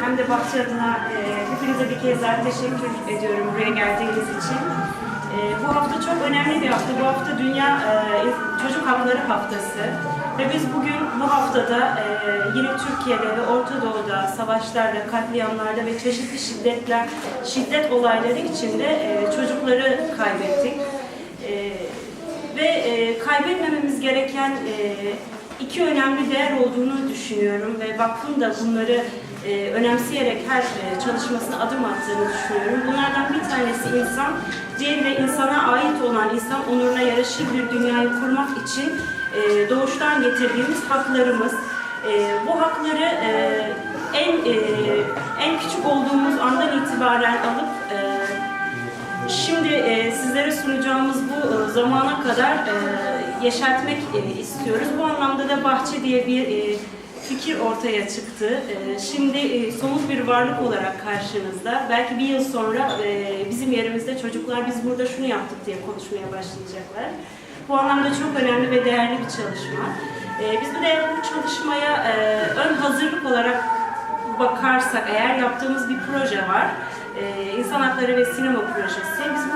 Hem de Bahçe adına e, hepinize bir kez daha teşekkür ediyorum buraya geldiğiniz için. E, bu hafta çok önemli bir hafta. Bu hafta Dünya e, Çocuk Hakları Haftası. Ve biz bugün bu haftada e, yine Türkiye'de ve Orta Doğu'da savaşlarda, katliamlarda ve çeşitli şiddetler, şiddet olayları içinde e, çocukları kaybettik. Kaybetmememiz gereken e, iki önemli değer olduğunu düşünüyorum ve vakfın da bunları e, önemseyerek her e, çalışmasına adım attığını düşünüyorum. Bunlardan bir tanesi insan, diğeri de insana ait olan insan onuruna yaraşır bir dünyayı kurmak için e, doğuştan getirdiğimiz haklarımız. E, bu hakları en en küçük olduğumuz andan itibaren alıp Şimdi e, sizlere zamana kadar e, yeşertmek e, istiyoruz. Bu anlamda da bahçe diye bir e, fikir ortaya çıktı. E, şimdi e, somut bir varlık olarak karşınızda. Belki bir yıl sonra e, bizim yerimizde çocuklar biz burada şunu yaptık diye konuşmaya başlayacaklar. Bu anlamda çok önemli ve değerli bir çalışma. E, biz bir de bu çalışmaya e, ön hazırlık olarak bakarsak eğer yaptığımız bir proje var. Ee, İnsan Hakları ve Sinema Projesi. Biz bu e, e,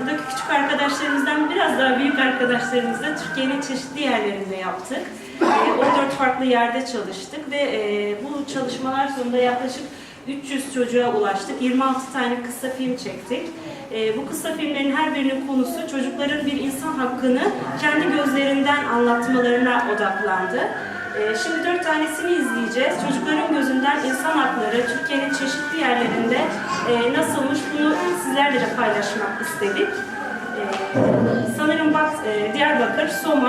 buradaki küçük arkadaşlarımızdan biraz daha büyük arkadaşlarımızla Türkiye'nin çeşitli yerlerinde yaptık. E, 14 farklı yerde çalıştık ve e, bu çalışmalar sonunda yaklaşık 300 çocuğa ulaştık. 26 tane kısa film çektik. E, bu kısa filmlerin her birinin konusu çocukların bir insan hakkını kendi gözlerinden anlatmalarına odaklandı. Ee, Şimdi dört tanesini izleyeceğiz. Çocukların gözünden insan hakları Türkiye'nin çeşitli yerlerinde e, bunu sizlerle de paylaşmak istedik. Ee, Sanırım bak e, Diyarbakır, Soma,